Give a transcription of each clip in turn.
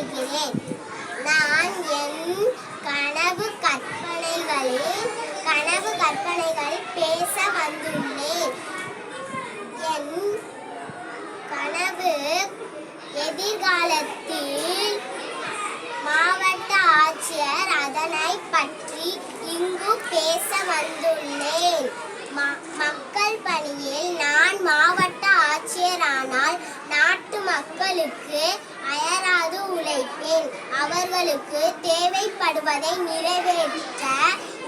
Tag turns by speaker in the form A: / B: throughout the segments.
A: பேசுகிறேன் நான் என் கனவு கற்பனைகளில் கனவு கற்பனைகளில் பேச வந்துள்ளேன். என் கனவு எதிர்காலத்தில் மாவட்ட ஆட்சியர் அதனை பற்றி இங்கு பேச வந்துள்ளேன். ம- மக்கள் பணியில் நான் மாவட்ட ஆட்சியரானால் நாட்டு மக்களுக்கு கேட்டேன் அவர்களுக்கு தேவைப்படுவதை நிறைவேற்ற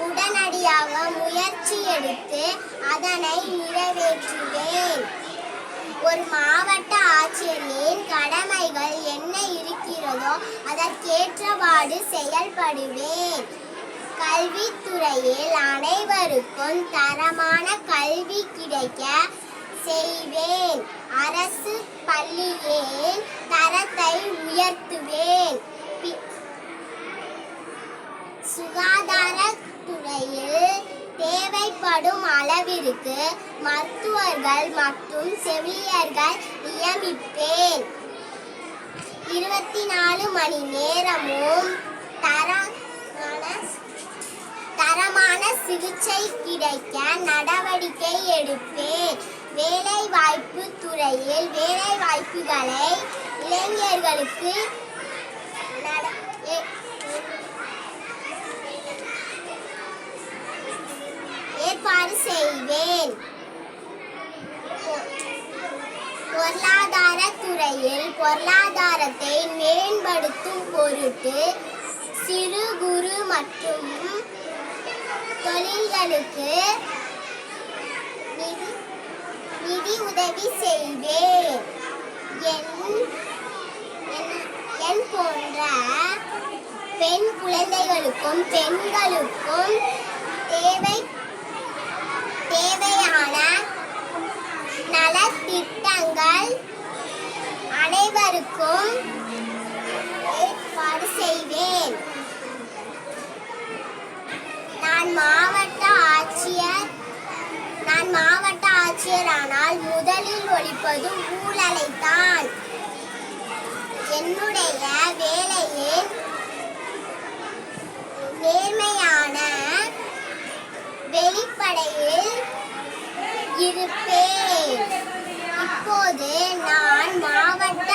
A: உடனடியாக முயற்சி எடுத்து அதனை நிறைவேற்றுவேன். ஒரு மாவட்ட ஆட்சியரின் கடமைகள் என்ன இருக்கிறதோ அதற்கேற்றவாறு செயல்படுவேன். கல்வித்துறையில் அனைவருக்கும் தரமான கல்வி கிடைக்க செய்வேன். அரசு பள்ளியின் தரத்தை உயர்த்துவேன். சுகாதாரத்துறையில் தேவைப்படும் அளவிற்கு மருத்துவர்கள் மற்றும் செவிலியர்கள் நியமிப்பேன். இருபத்தி நாலு மணி நேரமும் தரமான தரமான சிகிச்சை கிடைக்க நடவடிக்கை எடுப்பேன். வேலை வாய்ப்பு துறையில் வேலை வாய்ப்புகளை இளைஞர்களுக்கு ஏற்பாடு செய்வேன். பொருளாதார துறையில் பொருளாதாரத்தை மேம்படுத்தும் பொருட்டு சிறு குறு மற்றும் தொழில்களுக்கு நிதி நிதி உதவி செய்வேன். என் என்- என் போன்ற பெண் குழந்தைகளுக்கும் பெண்களுக்கும் தேவை தேவையான நலத்திட்டங்கள் அனைவருக்கும் ஏற்பாடு செய்வேன் நான் மாவட்ட ஆட்சியர் நான் மாவட்ட முதலில் ஒழிப்பது ஊழலைத்தான். என்னுடைய வேலையில் நேர்மையான வெளிப்படையில் இருப்பேன். இப்போது நான் மாவட்ட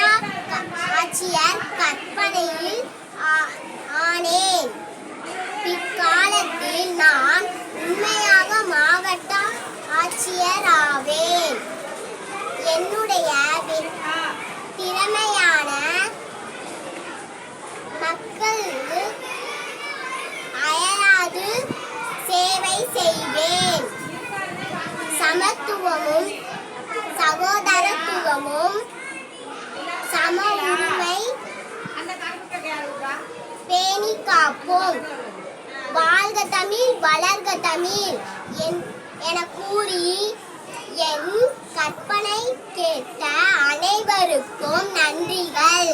A: சமத்துவமும் சகோதரத்துவமும் சம உரிமை பேணி காப்போம். வாழ்க தமிழ் வளர்க தமிழ் என் என கூறி என் கற்பனை கேட்ட அனைவருக்கும் நன்றிகள்.